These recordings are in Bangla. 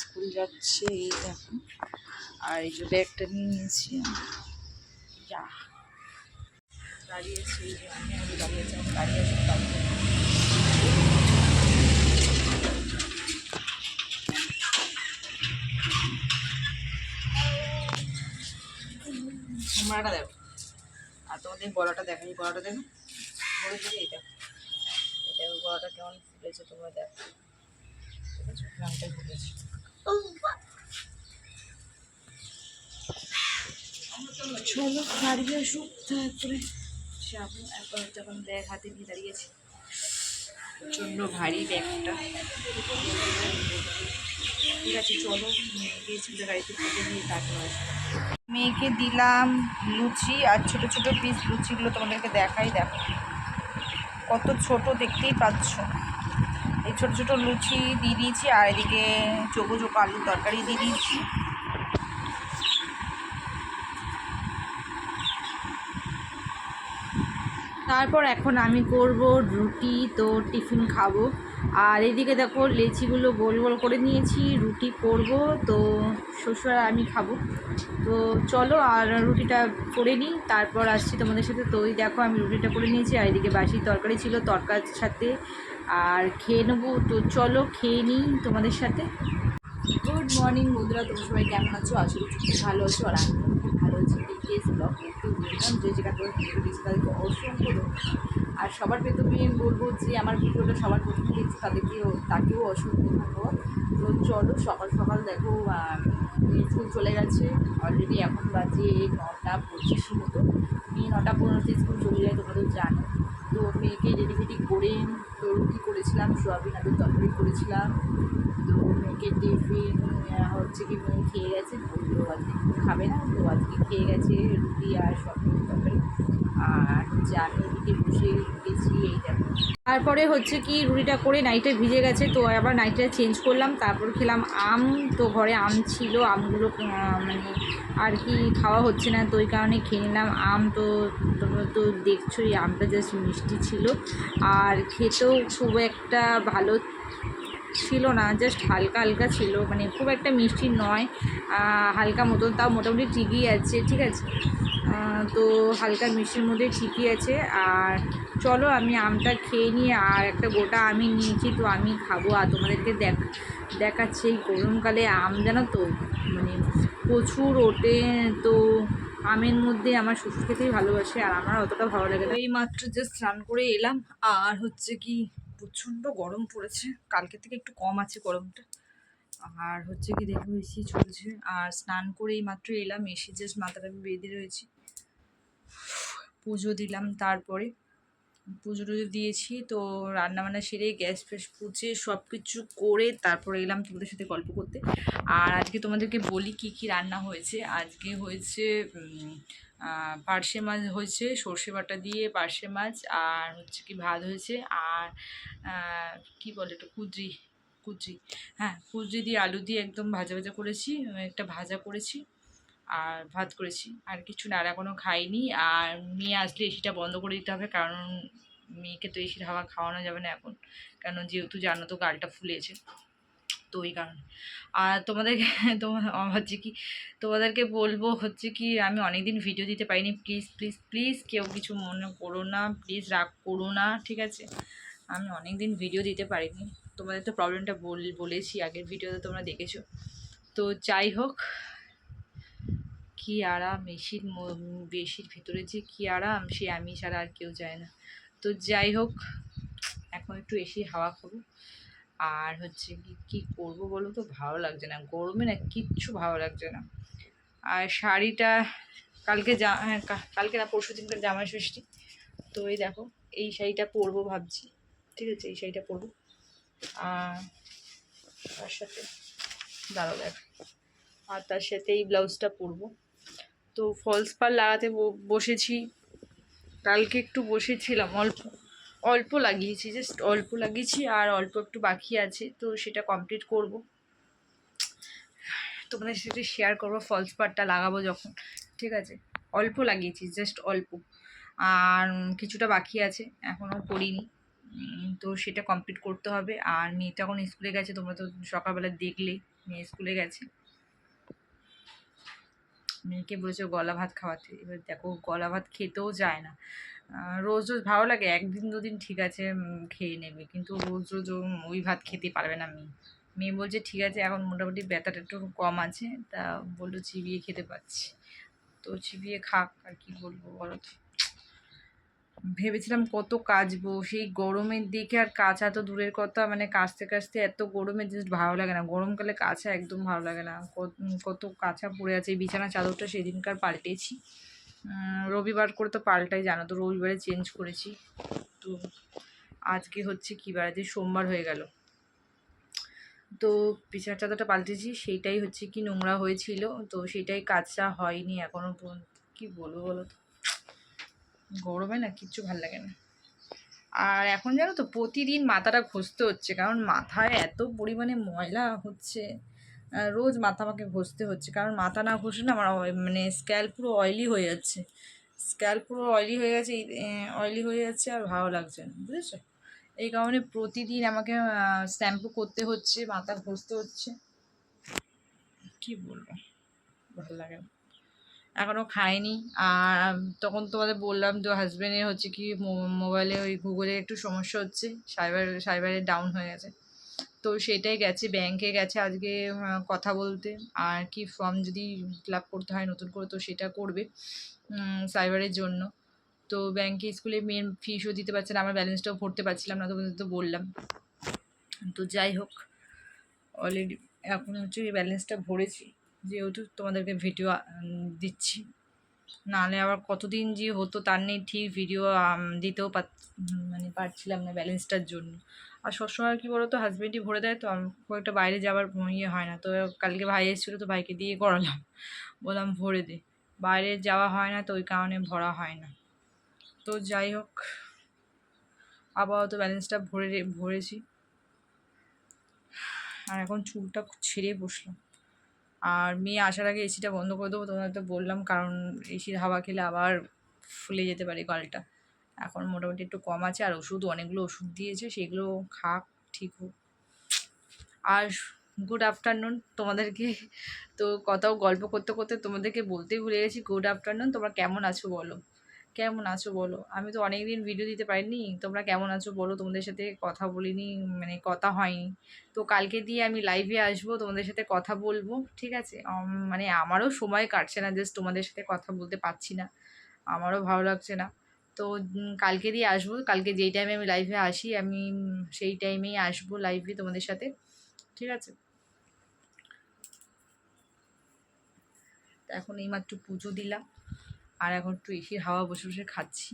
স্কুল যাচ্ছে, এই দেখো। আর এই যে ব্যাগটা নিয়ে নিয়েছি। যা। যে আমি দাঁড়িয়ে দেখো। আর তোমাদের গলাটা দেখো, এই দেখো। বলে দিলে এই দেখো এই দেখো, গলাটা কেমন ফুলেছে তোমরা দেখো। ঠিক আছে? ফুলেছে। চলো গাড়ি আসুক, তারপরে যাব। একবার যখন ব্যাগ হাতে নিয়ে দাঁড়িয়েছি, প্রচণ্ড ভারী ব্যাগটা। ঠিক আছে, চলো মেয়েকে গাড়িতে থেকে দিয়ে তারপর মেয়েকে দিলাম লুচি আর ছোট ছোট পিস লুচিগুলো তোমাদেরকে দেখাই, দেখো। কত ছোট দেখতেই পাচ্ছ। এই ছোটো ছোট লুচি দিয়ে দিয়েছি, আর এদিকে চোখো চোখো আলুর তরকারি দিয়ে দিয়েছি। তারপর এখন আমি করব রুটি, তো টিফিন খাব। আর এদিকে দেখো, লেচিগুলো গোল গোল করে নিয়েছি, রুটি করব, তো শ্বশুর আমি খাব। তো চলো, আর রুটিটা করে নিই, তারপর আসছি তোমাদের সাথে। তো ওই দেখো, আমি রুটিটা করে নিয়েছি, আর এদিকে বাসি তরকারি ছিল তরকার সাথে। আর খেয়ে নেব। তো চলো খেয়ে নিই তোমাদের সাথে। গুড মর্নিং বন্ধুরা তোমরা সবাই কেমন আছো? খুব ভালো আছো। আর আমি খুব ভালো আছি। ডিকেস ব্লগ বললাম যে যেটা করে দিয়েছি তাদেরকে অসংখ্য। আর সবার প্রথমে আমি বলব যে, আমার ভিডিওটা সবার প্রথমে দেখছি তাদেরকেও তাকেও অসংখ্য ধন্যবাদ। তো চলো, সকাল সকাল দেখো স্কুল চলে গেছে। অলরেডি এখন বাজে নটা পঁচিশ মতো। নটা পনেরোতে স্কুল চলে যায়, তোমরা তো জানো। তো মেয়েকে রেডি করে তো রুটি করেছিলাম, সোয়াবিন, আলুর তরকারি করেছিলাম। তো মেয়েকে টিফিন হচ্ছে কি মেয়ে খেয়ে গেছে, বলল আজকে খাবে না, তো আজকে খেয়ে গেছে রুটি আর সোয়াবিন তরকারি। আর হচ্ছে আমি এদিকে বসে গেছি, এই দেখো। তারপরে হচ্ছে কি রুটিটা করে নাইটে ভিজে গেছে, তো আবার নাইটটা চেঞ্জ করলাম, তারপর খেলাম আম। তো ঘরে আম ছিল, আমগুলো মানে আর কি খাওয়া হচ্ছে না, তো ওই কারণে খেয়ে নিলাম। আম তো তোমরা তো দেখছ এই আমটা জাস্ট মিষ্টি ছিল। আর খেতেও খুব একটা ভালো ছিল না জাস্ট হালকা হালকা ছিল। মানে খুব একটা মিষ্টি নয় হালকা মতন, তাও মোটামুটি ঠিকই আছে, ঠিক আছে? তো হালকা মিষ্টির মধ্যে ঠিকই আছে। আর চলো আমি আমটা খেয়ে নিয়ে আর একটা গোটা আমি নিয়েছি, তো আমি খাব। আর তোমাদেরকে দেখ, দেখাচ্ছি এই গরমকালে আম, জানো তো? মানে প্রচুর ওঠে, তো আমের মধ্যে আমার শ্বশুর খেতেই ভালোবাসে আর আমার অতটা ভালো লাগে না। এই মাত্র জাস্ট স্নান করে এলাম আর হচ্ছে কি প্রচণ্ড গরম পড়েছে। কালকে থেকে একটু কম আছে গরমটা। আর হচ্ছে কি দেখো এসি চলছে। আর স্নান করে এই মাত্র এলাম, এসে জাস্ট মাথাটা আমি বেঁধে রয়েছি। পুজো দিলাম তারপরে। পুজো টুজো দিয়েছি, তো রান্নাবান্না সেরে গ্যাস ফ্যাস পুছে সব কিছু করে তারপরে এলাম তোমাদের সাথে গল্প করতে। আর আজকে তোমাদেরকে বলি কি কি রান্না হয়েছে। আজকে হয়েছে পার্শে মাছ হয়েছে, সর্ষে বাটা দিয়ে পার্শে মাছ, আর হচ্ছে কি ভাত হয়েছে, আর কি বলে এটা কুদ্রি কুদ্রি হ্যাঁ কুদ্রি দিয়ে আলু দিয়ে একদম ভাজা ভাজা করেছি, একটা ভাজা করেছি। আর ভাত করেছি। আর কিছু না, আর এখনও খাইনি। আর মেয়ে আসলে এসিটা বন্ধ করে দিতে হবে, কারণ মেয়েকে তো এসির হাওয়া খাওয়ানো যাবে না এখন। কারণ যেহেতু জানো তো গালটা ফুলেছে, তো ওই কারণে। আর তোমাদেরকে তোমার হচ্ছে কি, তোমাদেরকে বলব হচ্ছে কি, আমি অনেক দিন ভিডিও দিতে পারিনি। প্লিজ প্লিজ প্লিজ কেউ কিছু মনে করো না প্লিজ রাগ করো না, ঠিক আছে? আমি অনেক দিন ভিডিও দিতে পারিনি। তোমাদের তো প্রবলেমটা বল, বলেছি আগের ভিডিওতে তোমরা দেখেছ। তো যাই হোক কি আরাম এসির বেশির ভিতরে যে কি আরাম, সে আমি ছাড়া আর কেউ যায় না। তো যাই হোক, এখন একটু এসি হাওয়া খাব। আর হচ্ছে কি কী করব বলো তো? ভালো লাগছে না। গরমে না কিচ্ছু ভালো লাগছে না। আর শাড়িটা কালকে যা হ্যাঁ কালকে না, পরশু দিনকার জামাই ষষ্ঠী। তো এই দেখো, এই শাড়িটা পরবো ভাবছি। ঠিক আছে? এই শাড়িটা পরবো। আর তার সাথে, দাঁড়াও দেখ। আর তার সাথে এই ব্লাউজটা পরবো। তো ফলস পার লাগাতে বসেছি। কালকে একটু বসেছিলাম, অল্প অল্প লাগিয়েছি জাস্ট অল্প লাগিয়েছি আর অল্প একটু বাকি আছে, তো সেটা কমপ্লিট করব। তোমাদের সাথে শেয়ার করব ফলস পারটা লাগাবো যখন, ঠিক আছে? অল্প লাগিয়েছি জাস্ট অল্প। আর কিছুটা বাকি আছে এখনও করিনি। তো সেটা কমপ্লিট করতে হবে। আর মেয়ে তো এখন স্কুলে গেছে, তোমরা তো সকালবেলা দেখলেই মেয়ে স্কুলে গেছে। মেয়েকে বলেছে গলা ভাত খাওয়াতে। এবার দেখো, গলা ভাত খেতেও যায় না। রোজ রোজ ভালো লাগে, একদিন দুদিন ঠিক আছে খেয়ে নেবে। কিন্তু রোজ রোজ ওই ভাত খেতে পারবে না মেয়ে। মেয়ে বলছে, ঠিক আছে, এখন মোটামুটি ব্যথাটা একটু কম আছে, তা বলল, চিবিয়ে খেতে পাচ্ছি তো চিবিয়ে খাক, আর কি বলব বলো তো। ভেবেছিলাম কত কাচবো, সেই গরমের দিকে আর কাচা তো দূরের কথা মানে কাচতে কাচতে এত গরমে জাস্ট ভালো লাগে না। গরমকালে কাচা একদম ভালো লাগে না। কত কাঁচা পড়ে আছে বিছানা চাদরটা সেদিনকার পাল্টেছি। রবিবার করে তো পাল্টাই, জানো তো রবিবারে চেঞ্জ করেছি। তো আজকে হচ্ছে কী বার, আজকে সোমবার হয়ে গেল। তো বিছানার চাদরটা পাল্টেছি, সেইটাই হচ্ছে কি নোংরা হয়েছিল, তো সেটাই কাঁচা হয়নি এখনও কী বলব বলো তো? গরমে না কিচ্ছু ভালো লাগে না। আর এখন জানো তো প্রতিদিন মাথাটা ঘষতে হচ্ছে, কারণ মাথায় এত পরিমাণে ময়লা হচ্ছে রোজ মাথা আমাকে ঘষতে হচ্ছে, কারণ মাথা না ঘষে না আমার মানে স্ক্যাল পুরো অয়েলি হয়ে যাচ্ছে। স্ক্যাল পুরো অয়েলি হয়ে গেছে অয়েলি হয়ে যাচ্ছে আর ভালো লাগছে না, বুঝেছ? এই কারণে প্রতিদিন আমাকে শ্যাম্পু করতে হচ্ছে, মাথা ঘষতে হচ্ছে। কি বলব? ভালো লাগে না। এখনও খাইনি। আর তখন তোমাদের বললাম তো হাজব্যান্ডের হচ্ছে কি মোবাইলে ওই গুগলে একটু সমস্যা হচ্ছে সাইবার সাইবারে ডাউন হয়ে গেছে। তো সেটাই গেছে ব্যাংকে গেছে আজকে কথা বলতে। আর কি ফর্ম যদি ফিল আপ করতে হয় নতুন করে, তো সেটা করবে সাইবারের জন্য। তো ব্যাংকে স্কুলে মেন ফিসও দিতে পারছে না, আমার ব্যালেন্সটাও ভরতে পারছিলাম না, তোমাদের তো বললাম। তো যাই হোক অলরেডি এখন হচ্ছে ব্যালেন্সটা ভরেছি। যেহেতু তোমাদেরকে ভিডিও দিচ্ছি। নাহলে আবার কতদিন যে হতো তার নেই ঠিক ভিডিও দিতেও পার মানে পারছিলাম না ব্যালেন্সটার জন্য। আর সবসময় কী বলো তো হাজব্যান্ডই ভরে দেয় তো খুব একটা বাইরে যাওয়ার ইয়ে হয় না। তো কালকে ভাই এসেছিল তো ভাইকে দিয়ে করালাম। বললাম, ভরে দে। বাইরে যাওয়া হয় না তো ওই কারণে ভরা হয় না। তো যাই হোক, আপাতত ব্যালেন্সটা ভরে ভরেছি। আর এখন চুলটা ছেড়ে বসলাম। আর মেয়ে আসার আগে এসিটা বন্ধ করে দেবো তোমাদের তো বললাম, কারণ এসির হাওয়া খেলে আবার ফুলে যেতে পারে গলটা। এখন মোটামুটি একটু কম আছে, আর ওষুধ, অনেকগুলো ওষুধ দিয়েছে, সেগুলো খাক, ঠিক হোক। আর গুড আফটারনুন তোমাদেরকে তো কথাও গল্প করতে করতে তোমাদেরকে বলতেই ভুলে গেছি। গুড আফটারনুন তোমরা কেমন আছো বলো? কেমন আছো বলো? আমি তো অনেক দিন ভিডিও দিতে পারিনি। তোমরা কেমন আছো বলো? তোমাদের সাথে কথা বলিনি মানে কথা হয়নি। তো কালকে দিয়ে আমি লাইভে আসব, তোমাদের সাথে কথা বলব, ঠিক আছে? মানে আমারও সময় কাটছে না জাস্ট তোমাদের সাথে কথা বলতে পারছি না। আমারও ভালো লাগছে না। তো কালকে দিয়ে আসব। কালকে যেই টাইমে আমি লাইভে আসি, আমি সেই টাইমেই আসব লাইভে তোমাদের সাথে, ঠিক আছে? এখন এইমাত্র পুজো দিলাম। আর এখন একটু এসির হাওয়া বসে বসে খাচ্ছি।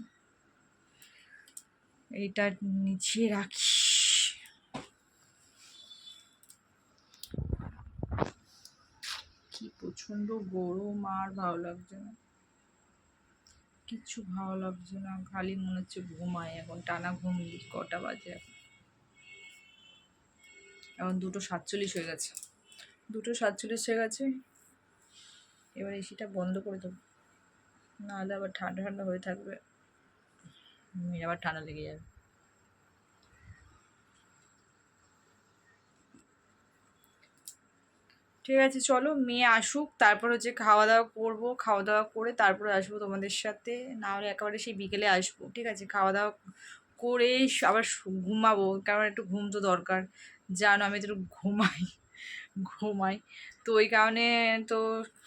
এইটা নিচে রাখি। কি প্রচণ্ড গরম আর ভালো লাগছে না। কিচ্ছু ভালো লাগছে না, খালি মনে হচ্ছে ঘুমাই এখন, টানা ঘুম কটা বাজে এখন। দুটো সাতচল্লিশ হয়ে গেছে। দুটো সাতচল্লিশ হয়ে গেছে। এবার এসিটা বন্ধ করে দেবো। নাহলে আবার ঠান্ডা ঠান্ডা হয়ে থাকবে। আবার ঠান্ডা লেগে যাবে। ঠিক আছে, চলো মেয়ে আসুক, তারপর হচ্ছে খাওয়া দাওয়া করব। খাওয়া দাওয়া করে তারপরে আসব তোমাদের সাথে। না হলে একেবারে সেই বিকেলে আসব। ঠিক আছে খাওয়া দাওয়া করে আবার ঘুমাবো। কারণ একটু ঘুম তো দরকার। জানো আমি তো ঘুমাই। ঘুমাই। তো ওই কারণে তো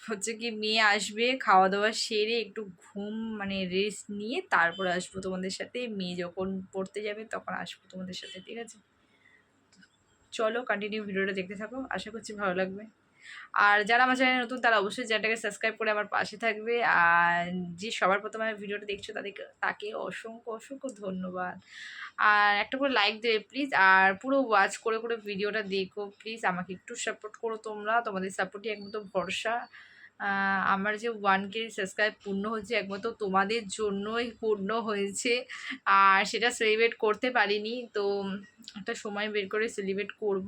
হচ্ছে কি মেয়ে আসবে খাওয়া দাওয়া সেরে একটু ঘুম মানে রেস্ট নিয়ে তারপর আসব তোমাদের সাথে। মেয়ে যখন পড়তে যাবে তখন আসব তোমাদের সাথে, ঠিক আছে? চলো কন্টিনিউ ভিডিওটা দেখতে থাকো। আশা করছি ভালো লাগবে। আর যারা আমার চ্যানেলে নতুন, তারা অবশ্যই চ্যানেলটাকে সাবস্ক্রাইব করে আমার পাশে থাকবে। আর যে সবার প্রথমে ভিডিওটা দেখছ তাদেরকে তাকে অসংখ্য অসংখ্য ধন্যবাদ। আর একটা করে লাইক দেবে প্লিজ আর পুরো ওয়াচ করে করে ভিডিওটা দেখো প্লিজ আমাকে একটু সাপোর্ট করো তোমরা। তোমাদের সাপোর্টই একমাত্র ভরসা। আমার যে ওয়ান কে সাবস্ক্রাইব পূর্ণ হয়েছে, একমাত্র তোমাদের জন্যই পূর্ণ হয়েছে। আর সেটা সেলিব্রেট করতে পারিনি, তো একটা সময় বের করে সেলিব্রেট করব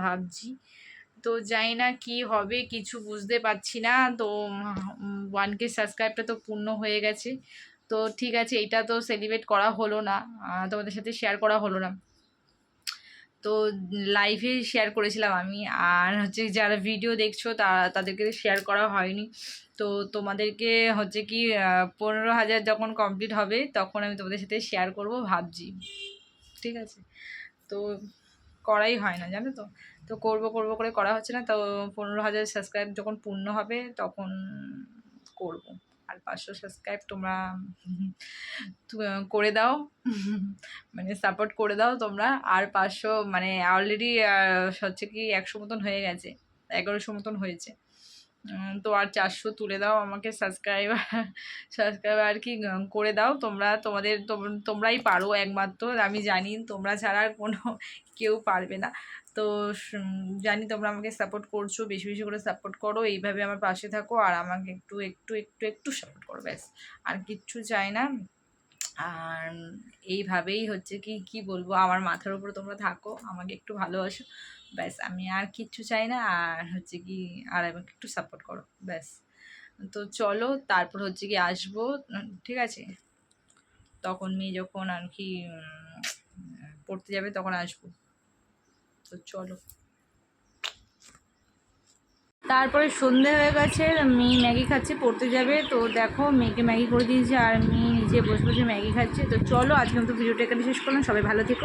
ভাবছি। তো জানি না কি হবে, কিছু বুঝতে পারছি না। তো ওয়ান কে সাবস্ক্রাইবটা তো পূর্ণ হয়ে গেছে। তো ঠিক আছে, এটা তো সেলিব্রেট করা হলো না। তোমাদের সাথে শেয়ার করা হলো না। তো লাইভে শেয়ার করেছিলাম আমি। আর হচ্ছে যারা ভিডিও দেখছ, তা, তাদেরকে শেয়ার করা হয়নি। তো তোমাদেরকে হচ্ছে কি পনেরো হাজার যখন কমপ্লিট হবে, তখন আমি তোমাদের সাথে শেয়ার করব ভাবছি। ঠিক আছে? তো করাই হয় না, জানো তো? তো করব করব করে করা হচ্ছে না, তো পনেরো হাজার সাবস্ক্রাইব যখন পূর্ণ হবে তখন করব। আর পাঁচশো সাবস্ক্রাইব তোমরা করে দাও মানে সাপোর্ট করে দাও তোমরা। আর পাঁচশো মানে অলরেডি হচ্ছে কি একশো মতন হয়ে গেছে, এগারোশো মতন হয়েছে। তো আর চারশো তুলে দাও আমাকে সাবস্ক্রাইবার সাবস্ক্রাইবার আর কি করে দাও। তোমরা তোমাদের তোম- তোমরাই পারো একমাত্র। আমি জানি তোমরা ছাড়া আর কোনো কেউ পারবে না। তো জানি তোমরা আমাকে সাপোর্ট করছ, বেশি বেশি করে সাপোর্ট করো। এইভাবে আমার পাশে থাকো আর আমাকে একটু একটু একটু একটু সাপোর্ট করো, ব্যাস। আর কিচ্ছু চাই না। আর এইভাবেই হচ্ছে কি কি বলব, আমার মাথার উপরে তোমরা থাকো, আমাকে একটু ভালোবাসো, ব্যাস, আমি আর কিচ্ছু চাই না, আর হচ্ছে কি, আর আমাকে একটু সাপোর্ট করো, ব্যাস। তো চলো, তারপর হচ্ছে কি আসব ঠিক আছে? তখন মেয়ে যখন আর কি পড়তে যাবে, তখন আসব। তো চলো। তারপরে সন্ধে হয়ে গেছে, মেয়ে ম্যাগি খাচ্ছে, পড়তে যাবে। তো দেখো, মেয়েকে ম্যাগি করে দিয়েছে, আর মেয়ে নিজে বসে বসে ম্যাগি খাচ্ছে। তো চলো, আজকে মতো ভিডিওটা এখানে শেষ করলাম। সবাই ভালো থেকো।